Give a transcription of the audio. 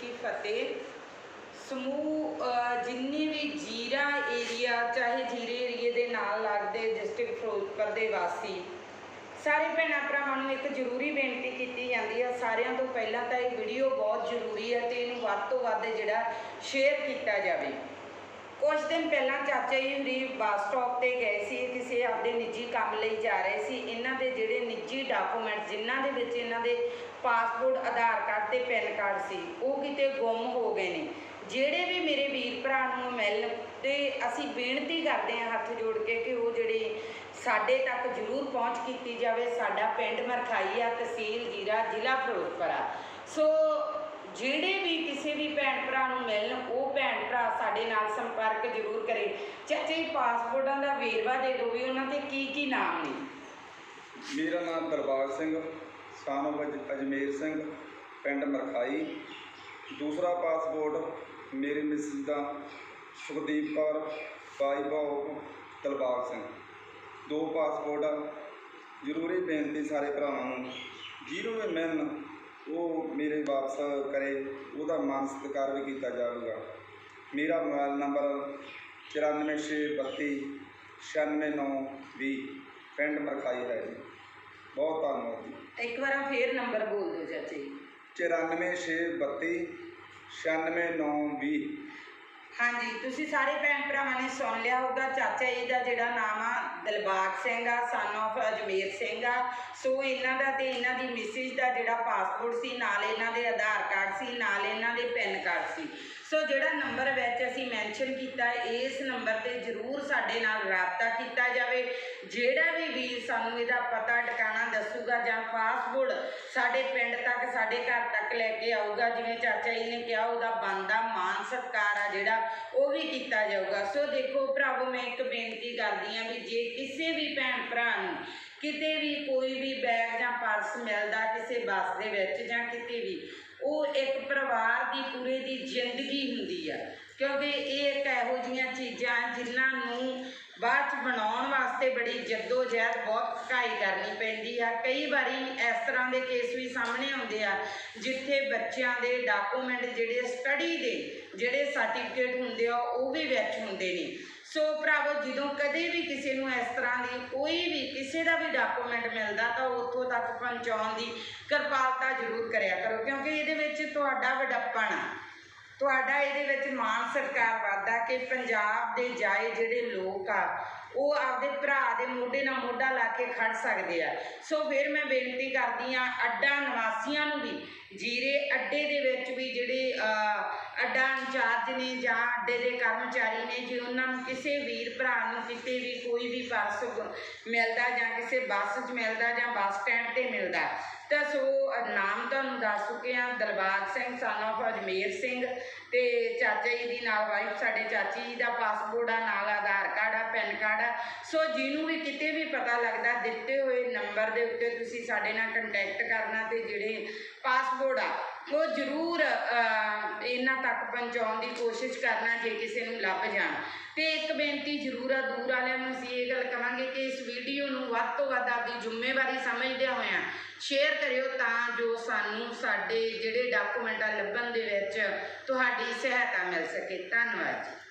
ਕੀ ਫਤਿਹ। ਸਮੂਹ ਅਹ, ਜਿੰਨੇ ਵੀ ਜੀਰਾ ਏਰੀਆ ਚਾਹੇ ਜੀਰੇ ਏਰੀਏ ਦੇ ਨਾਲ ਲੱਗਦੇ ਡਿਸਟ੍ਰਿਕਟ ਫਿਰੋਜ਼ਪੁਰ ਦੇ ਵਾਸੀ ਸਾਰੇ ਭੈਣਾਂ ਭਰਾਵਾਂ ਨੂੰ ਇੱਕ ਜ਼ਰੂਰੀ ਬੇਨਤੀ ਕੀਤੀ ਜਾਂਦੀ ਹੈ ਸਾਰਿਆਂ ਤੋਂ ਪਹਿਲਾਂ ਤਾਂ ਇਹ ਵੀਡੀਓ ਬਹੁਤ ਜ਼ਰੂਰੀ ਹੈ ਤੇ ਇਹਨੂੰ ਵੱਧ ਤੋਂ ਵੱਧ ਜਿਹੜਾ ਸ਼ੇਅਰ ਕੀਤਾ ਜਾਵੇ। ਕੁਝ ਦਿਨ ਪਹਿਲਾਂ ਚਾਚਾ ਜੀ ਹੁਰੀ ਬੱਸ ਸਟਾਪ ਤੇ ਗਏ ਸੀ, ਕਿਸੇ ਆਪਦੇ ਨਿੱਜੀ ਕੰਮ ਲਈ ਜਾ ਰਹੇ ਸੀ। ਇਹਨਾਂ ਦੇ ਜਿਹੜੇ ਨਿੱਜੀ ਡਾਕੂਮੈਂਟ ਜਿਨ੍ਹਾਂ ਦੇ ਵਿੱਚ ਇਹਨਾਂ ਦੇ ਪਾਸਪੋਰਟ, ਆਧਾਰ ਕਾਰਡ ਤੇ ਪੈਨ ਕਾਰਡ ਸੀ, ਉਹ ਕਿਤੇ ਗੁੰਮ ਹੋ ਗਏ ਨੇ। ਜਿਹੜੇ ਵੀ ਮੇਰੇ ਵੀਰ ਭਰਾ ਨੂੰ ਮਿਲਣ ਤੇ ਅਸੀਂ ਬੇਨਤੀ ਕਰਦੇ ਹਾਂ ਹੱਥ ਜੋੜ ਕੇ ਕਿ ਉਹ ਜਿਹੜੇ ਸਾਡੇ ਤੱਕ ਜ਼ਰੂਰ ਪਹੁੰਚ ਕੀਤੀ ਜਾਵੇ। ਸਾਡਾ ਪਿੰਡ ਮਰਖਾਈ ਆ ਤਹਿਸੀਲ ਜੀਰਾ ਜ਼ਿਲ੍ਹਾ ਫਿਰੋਜ਼ਪੁਰ ਆ। ਸੋ ਜਿਹੜੇ ਵੀ ਕਿਸੇ ਵੀ ਭੈਣ ਭਰਾ ਨੂੰ ਮਿਲਣ, ਉਹ ਭੈਣ ਭਰਾ ਸਾਡੇ ਨਾਲ ਸੰਪਰਕ ਜ਼ਰੂਰ ਕਰੇ। ਚਾਚੇ, ਪਾਸਪੋਰਟਾਂ ਦਾ ਵੇਰਵਾ ਦੇ ਦਿਓ ਵੀ ਉਹਨਾਂ ਤੇ ਕੀ ਕੀ ਨਾਮ ਨੇ? ਮੇਰਾ ਨਾਮ ਦਰਬਾਰ ਸਿੰਘ ਸਾਨੋ ਅਜਮੇਰ ਸਿੰਘ, ਪਿੰਡ ਮਰਖਾਈ। ਦੂਸਰਾ ਪਾਸਪੋਰਟ ਮੇਰੇ ਮਿਸਿਸ ਦਾ ਸੁਖਦੀਪ ਕੌਰ, ਬਾਈ ਭਾਉ ਦਲਬਾਗ ਸਿੰਘ। ਦੋ ਪਾਸਪੋਰਟ, ਜ਼ਰੂਰੀ ਬੇਨਤੀ ਸਾਰੇ ਭਰਾਵਾਂ ਨੂੰ, ਜਿਹਨੂੰ ਵੀ ਮਿਲਣ ਉਹ ਮੇਰੇ ਵਾਪਸ ਕਰੇ ਉਹਦਾ ਮਾਨ ਸਤਿਕਾਰ ਵੀ ਕੀਤਾ ਜਾਵੇਗਾ। ਮੇਰਾ ਮੋਬਾਈਲ ਨੰਬਰ 94632 96920 ਪਿੰਡ ਮਰਖਾਈ ਹੈ ਜੀ। ਬਹੁਤ ਧੰਨਵਾਦ ਜੀ। ਇੱਕ ਵਾਰ ਫੇਰ ਨੰਬਰ ਬੋਲ ਦਿਓ ਚਾਚਾ। ਜੀ 94632 96920 ਹਾਂਜੀ, ਤੁਸੀਂ ਸਾਰੇ ਭੈਣ ਭਰਾਵਾਂ ਨੇ ਸੁਣ ਲਿਆ ਹੋਊਗਾ, ਚਾਚਾ ਜੀ ਦਾ ਜਿਹੜਾ ਨਾਮ ਆ, ਦਿਲਬਾਗ ਸਿੰਘ ਆ ਸਨ of ਅਜਮੇਰ ਸਿੰਘ ਆ। ਸੋ ਇਹਨਾਂ ਦਾ ਤੇ ਇਹਨਾਂ ਦੀ ਮਿਸਿਸ ਦਾ ਜਿਹੜਾ ਪਾਸਪੋਰਟ ਸੀ, ਨਾਲ ਇਹਨਾਂ ਦੇ ਆਧਾਰ ਕਾਰਡ ਸੀ, ਨਾਲ ਇਹਨਾਂ ਦੇ ਪੈਨ ਕਾਰਡ ਸੀ। ਸੋ ਜਿਹੜਾ ਨੰਬਰ ਵਿੱਚ ਅਸੀਂ ਮੈਂਸ਼ਨ ਕੀਤਾ, ਇਸ ਨੰਬਰ ਤੇ ਜਰੂਰ ਸਾਡੇ ਨਾਲ ਰਾਬਤਾ ਕੀਤਾ ਜਾਵੇ। ਜਿਹੜਾ ਵੀ ਵੀਰ ਸਾਨੂੰ ਇਹਦਾ ਪਤਾ ਟਿਕਾਣਾ ਦੱਸੂਗਾ ਜਾਂ ਪਾਸਪੋਰਟ ਸਾਡੇ ਪਿੰਡ ਤੱਕ, ਸਾਡੇ ਘਰ ਤੱਕ ਲੈ ਕੇ ਆਊਗਾ, ਜਿਵੇਂ ਚਾਚਾ ਜੀ ਨੇ ਕਿਹਾ, ਉਹਦਾ ਬੰਦਾ ਸਤਕਾਰ ਆ ਜਿਹੜਾ, ਉਹ ਵੀ ਕੀਤਾ ਜਾਊਗਾ। ਸੋ ਦੇਖੋ ਭਰਾਵੋ ਮੈਂ ਇੱਕ ਬੇਨਤੀ ਕਰਦੀ ਹਾਂ ਵੀ ਜੇ ਕਿਸੇ ਵੀ ਭੈਣ ਭਰਾ ਨੂੰ ਕਿਤੇ ਵੀ ਕੋਈ ਵੀ ਬੈਗ ਜਾਂ ਪਰਸ ਮਿਲਦਾ ਕਿਸੇ ਬੱਸ ਦੇ ਵਿੱਚ ਜਾਂ ਕਿਤੇ ਵੀ, ਉਹ ਇੱਕ ਪਰਿਵਾਰ ਦੀ, ਪੂਰੇ ਦੀ ਜ਼ਿੰਦਗੀ ਹੁੰਦੀ ਆ। ਕਿਉਂਕਿ ਇਹ ਇੱਕ ਇਹੋ ਜਿਹੀਆਂ ਚੀਜ਼ਾਂ ਜਿਨ੍ਹਾਂ ਨੂੰ ਬਾਅਦ ਚ ਬਣਾਉਣ ਵਾਸਤੇ ਬੜੀ ਜੱਦੋ ਜਹਿਦ ਬਹੁਤ ਕਾਈ ਕਰਨੀ ਪੈਂਦੀ ਆ। ਕਈ ਵਾਰੀ ਇਸ ਤਰ੍ਹਾਂ ਦੇ ਕੇਸ ਵੀ ਸਾਹਮਣੇ ਆਉਂਦੇ ਆ, ਜਿੱਥੇ ਬੱਚਿਆਂ ਦੇ ਡਾਕੂਮੈਂਟ ਜਿਹੜੇ ਸਟੱਡੀ ਦੇ ਜਿਹੜੇ ਸਰਟੀਫਿਕੇਟ ਹੁੰਦੇ ਆ, ਉਹ ਵੀ ਵਿੱਚ ਹੁੰਦੇ ਨੇ। ਸੋ ਭਰਾਵੋ, ਜਦੋਂ ਕਦੇ ਵੀ ਕਿਸੇ ਨੂੰ ਇਸ ਤਰ੍ਹਾਂ ਦੀ ਕੋਈ ਵੀ ਕਿਸੇ ਦਾ ਵੀ ਡਾਕੂਮੈਂਟ ਮਿਲਦਾ, ਤਾਂ ਉੱਥੋਂ ਤੱਕ ਪਹੁੰਚਾਉਣ ਦੀ ਕਿਰਪਾਲਤਾ ਜ਼ਰੂਰ ਕਰਿਆ ਕਰੋ, ਕਿਉਂਕਿ ਇਹਦੇ ਵਿੱਚ ਤੁਹਾਡਾ ਵਡੱਪਣ ਆ। ਤੁਹਾਡਾ ਇਹਦੇ ਵਿੱਚ ਮਾਣ ਸਤਿਕਾਰ ਵਾਦਾ ਕਿ ਪੰਜਾਬ ਦੇ ਜਾਏ ਜਿਹੜੇ ਲੋਕ ਆ, ਉਹ ਆਪਦੇ ਭਰਾ ਦੇ ਮੋਢੇ ਨਾਲ ਮੋਢਾ ਲਾ ਕੇ ਖੜ ਸਕਦੇ ਆ। ਸੋ ਫਿਰ ਮੈਂ ਬੇਨਤੀ ਕਰਦੀ ਆ ਅੱਡਾ ਨਿਵਾਸੀਆਂ ਨੂੰ ਵੀ, ਜੀਰੇ ਅੱਡੇ ਦੇ ਵਿੱਚ ਵੀ ਜਿਹੜੇ ਅੱਡਾ ਇੰਚਾਰਜ ਨੇ ਜਾਂ ਅੱਡੇ ਦੇ ਕਰਮਚਾਰੀ ਨੇ, ਜੇ ਉਹਨਾਂ ਨੂੰ ਕਿਸੇ ਵੀਰ ਭਰਾ ਨੂੰ ਕਿਤੇ ਵੀ ਕੋਈ ਵੀ ਬੱਸ ਮਿਲਦਾ ਜਾਂ ਕਿਸੇ ਬੱਸ 'ਚ ਮਿਲਦਾ ਜਾਂ ਬੱਸ ਸਟੈਂਡ ਤੇ ਮਿਲਦਾ। ਤਾਂ ਸੋ ਨਾਮ ਤੁਹਾਨੂੰ ਦੱਸ ਚੁੱਕੇ ਆ ਦਲਬਾਗ ਸਿੰਘ, son of ਅਜਮੇਰ ਸਿੰਘ ਤੇ ਚਾਚਾ ਜੀ ਦੀ ਨਾਲ ਵਾਈਫ ਸਾਡੇ ਚਾਚੀ ਜੀ ਦਾ ਪਾਸਪੋਰਟ ਆ, ਨਾਲ ਆਧਾਰ ਕਾਰਡ ਆ ਪੈਨ ਕਾਰਡ ਆ। ਸੋ ਜਿਹਨੂੰ ਵੀ ਕਿਤੇ ਵੀ ਪਤਾ ਲੱਗਦਾ, ਦਿੱਤੇ ਹੋਏ ਨੰਬਰ ਦੇ ਉੱਤੇ ਤੁਸੀਂ ਸਾਡੇ ਨਾਲ ਕੰਟੈਕਟ ਕਰਨਾ ਤੇ ਜਿਹੜੇ ਪਾਸਪੋਰਟ ਆ ਉਹ ਜ਼ਰੂਰ ਇਹਨਾਂ ਤੱਕ ਪਹੁੰਚਾਉਣ ਦੀ ਕੋਸ਼ਿਸ਼ ਕਰਨਾ ਜੇ ਕਿਸੇ ਨੂੰ ਲੱਭ ਜਾਣ। ਤੇ ਇੱਕ ਬੇਨਤੀ ਜ਼ਰੂਰ ਆ ਦੂਰ ਵਾਲਿਆਂ ਨੂੰ ਅਸੀਂ ਇਹ ਗੱਲ ਕਵਾਂਗੇ ਕਿ ਇਸ ਵੀਡੀਓ ਨੂੰ ਵੱਧ ਤੋਂ ਵੱਧ ਆਪਦੀ ਜ਼ਿੰਮੇਵਾਰੀ ਸਮਝਦਿਆਂ ਹੋਇਆਂ ਸ਼ੇਅਰ ਕਰਿਓ ਤਾਂ ਜੋ ਸਾਨੂੰ ਸਾਡੇ ਜਿਹੜੇ ਡਾਕੂਮੈਂਟ ਆ ਲੱਭਣ ਦੇ ਵਿੱਚ ਤੁਹਾਡੀ ਸਹਾਇਤਾ ਮਿਲ ਸਕੇ। ਧੰਨਵਾਦ ਜੀ।